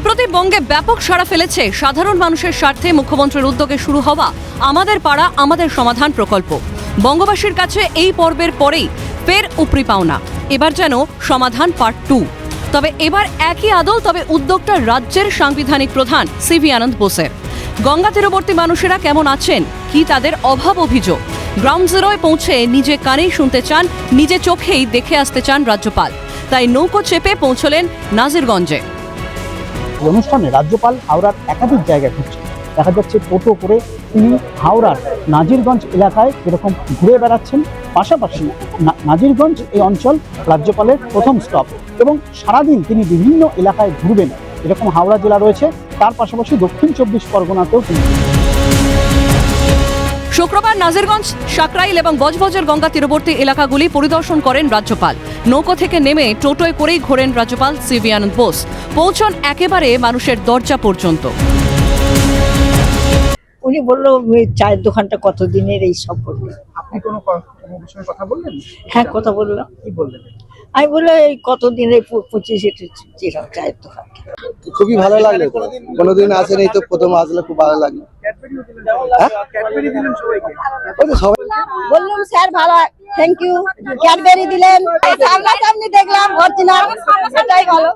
সম্প্রতি বঙ্গে ব্যাপক সাড়া ফেলেছে সাধারণ মানুষের স্বার্থে মুখ্যমন্ত্রীর উদ্যোগে শুরু হওয়া আমাদের পাড়া, আমাদের সমাধান প্রকল্প। বঙ্গবাসীর কাছে এই পর্বের পরেই ফের উপরি পাওনা। এবার যেন সমাধান পার্ট টু তবে এবার একই আদল, তবে উদ্যোগটা রাজ্যের সাংবিধানিক প্রধান সিভি আনন্দ বোসের। গঙ্গা তীরবর্তী মানুষেরা কেমন আছেন? কি তাদের অভাব অভিযোগ? গ্রাউন্ড জিরোয় পৌঁছে নিজে কানেই শুনতে চান, নিজে চোখেই দেখে আসতে চান রাজ্যপাল। তাই নৌকো চেপে পৌঁছলেন নাজিরগঞ্জে। এই অনুষ্ঠানে রাজ্যপাল হাওড়ার একাধিক জায়গায় ঘুরছেন দেখা যাচ্ছে টোটো করে তিনি হাওড়ার নাজিরগঞ্জ এলাকায় এরকম ঘুরে বেড়াচ্ছেন। পাশাপাশি নাজিরগঞ্জ এই অঞ্চল রাজ্যপালের প্রথম স্টপ এবং সারাদিন তিনি বিভিন্ন এলাকায় ঘুরবেন। এরকম হাওড়া জেলা রয়েছে। তার পাশাপাশি দক্ষিণ চব্বিশ পরগনাতেও তিনি শুক্রবার নাজিরগঞ্জ সাকরাইল এবং বজবজের গঙ্গা তীরবর্তী এলাকাগুলি পরিদর্শন করেন রাজ্যপাল। নৌকো থেকে নেমে টোটোয় করেই ঘোরেন রাজ্যপাল আনন্দ বোস। পৌঁছন একেবারে মানুষের দরজা পর্যন্ত। উনি বলল চায়ের দোকানটা কত দিনের এই সম্পর্কে আপনি কোনো বিষয়ে কথা বললেন? হ্যাঁ কথা বললাম। কি বললেন? আমি বলল এই কত দিনের পঁচিশ চায়ের দোকান খুবই ভালো লাগল। কোনোদিন আসেনি তো প্রথম আসলে খুব ভালো লাগল। বললাম, স্যার, ভালো থ্যাংক ইউ ক্যাডবেরি দিলেন। সামনাসামনি দেখলাম সেটাই ভালো।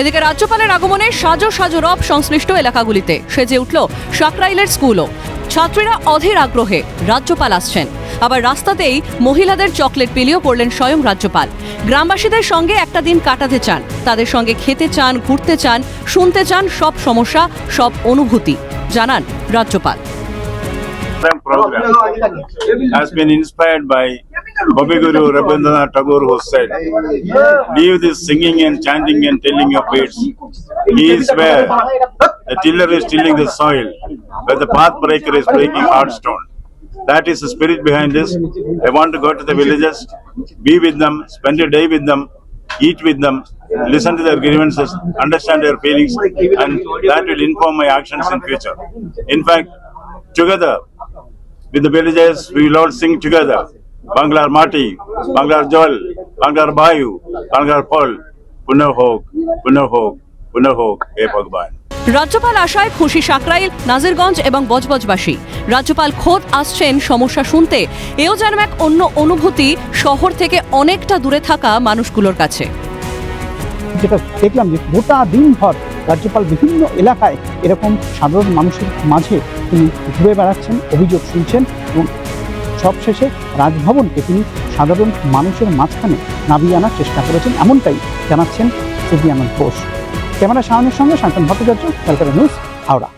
এদিকে রাজ্যপালের আগমনে সাজো সাজো রব সংশ্লিষ্ট এলাকাগুলিতে সেজে উঠল সাকরাইলের স্কুলও। ছাত্রীরা অধীর আগ্রহে রাজ্যপাল আসছেন। আবার রাস্তাতেই মহিলাদের চকলেট পিলিও করলেন স্বয়ং রাজ্যপাল। গ্রামবাসীদের সঙ্গে একটা দিন কাটাতে চান। তাদের সঙ্গে খেতে চান, ঘুরতে চান, শুনতে চান সব সমস্যা, সব অনুভূতি। জানান রাজ্যপাল program has been inspired by Bobby Guru Rabindranath Tagore who said, Leave this singing and chanting and telling your beads. He is where the tiller is tilling the soil, where the path breaker is breaking hard stone. That is the spirit behind this. I want to go to the villages, be with them, spend a day with them, eat with them, listen to their grievances, understand their feelings, and that will inform my actions in future. In fact, together with the villages, we will all sing together. Banglar Mati, Banglar Jol, Banglar Bayu, Banglar Pol, Punah Hok, Punah Hok, Punah Hok, He Bhagwan. রাজ্যপাল আশায় খুশি সাকরাইল নাজিরগঞ্জ এবং বজবজবাসী। রাজ্যপাল খোদ আসছেন সমস্যা শুনতে। এও যেন এক অন্য অনুভূতি শহর থেকে অনেকটা দূরে থাকা মানুষগুলোর কাছে। যেটা দেখলাম যে গোটা দিন ভর রাজ্যপাল বিভিন্ন এলাকায় এরকম সাধারণ মানুষের মাঝে তিনি ঘুরে বেড়াচ্ছেন, অভিযোগ শুনছেন এবং সবশেষে রাজভবনকে তিনি সাধারণ মানুষের মাঝখানে নামিয়ে আনার চেষ্টা করেছেন, এমনটাই জানাচ্ছেন আনন্দ ঘোষ। ক্যামেরা সামনের সঙ্গে শান্তন ভট্টাচার্য ক্যালকাটা নিউজ হাওড়া।